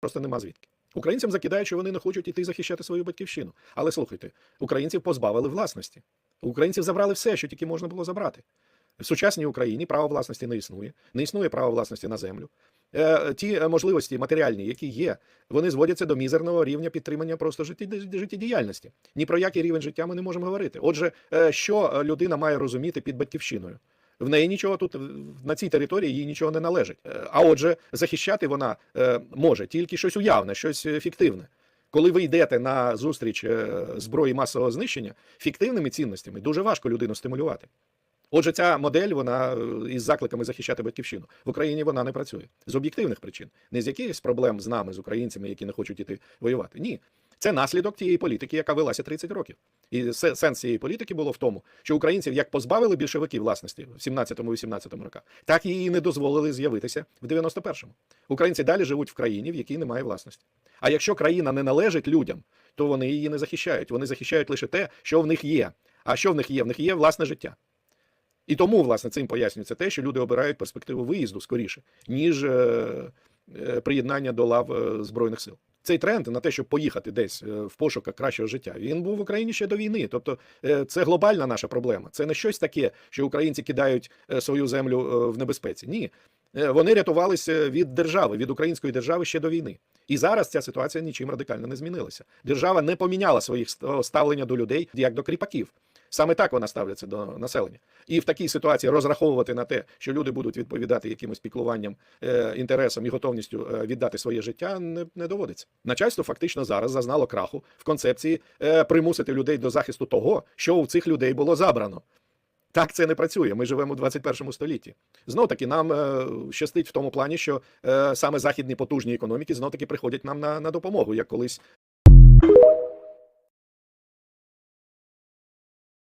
просто нема звідки. Українцям закидають, що вони не хочуть іти захищати свою батьківщину. Але слухайте, українців позбавили власності. Українців забрали все, що тільки можна було забрати. В сучасній Україні право власності не існує, не існує право власності на землю. Е, ті е, можливості матеріальні, які є, вони зводяться до мізерного рівня підтримання просто життєдіяльності. Ні про який рівень життя ми не можемо говорити. Отже, е, що людина має розуміти під батьківщиною? В неї нічого тут на цій території їй нічого не належить. Е, А отже, захищати вона е, може тільки щось уявне, щось е, фіктивне. Коли ви йдете на зустріч зброї масового знищення, фіктивними цінностями дуже важко людину стимулювати. Отже, ця модель вона із закликами захищати батьківщину в Україні вона не працює з об'єктивних причин, не з якихось проблем з нами, з українцями, які не хочуть іти воювати. Ні, це наслідок тієї політики, яка велася 30 років. І сенс цієї політики було в тому, що українців як позбавили більшовики власності в 17-18 роках, так їй не дозволили з'явитися в 91-му. Українці далі живуть в країні, в якій немає власності. А якщо країна не належить людям, то вони її не захищають. Вони захищають лише те, що в них є. А що в них є? В них є власне життя. І тому, власне, цим пояснюється те, що люди обирають перспективу виїзду скоріше, ніж е, е, приєднання до лав е, Збройних сил. Цей тренд на те, щоб поїхати десь е, в пошуках кращого життя, він був в Україні ще до війни. Тобто, е, це глобальна наша проблема. Це не щось таке, що українці кидають е, свою землю в небезпеці. Ні. Вони рятувалися від держави, від української держави ще до війни. І зараз ця ситуація нічим радикально не змінилася. Держава не поміняла своїх ставлення до людей як до кріпаків. Саме так вона ставляться до населення. І в такій ситуації розраховувати на те, що люди будуть відповідати якимось піклуванням, е, інтересам і готовністю е, віддати своє життя, не, не доводиться. Начальство фактично зараз зазнало краху в концепції е, примусити людей до захисту того, що у цих людей було забрано. Так це не працює. Ми живемо у 21 столітті. Знов таки нам е, щастить в тому плані, що е, саме західні потужні економіки знов таки приходять нам на, на допомогу, як колись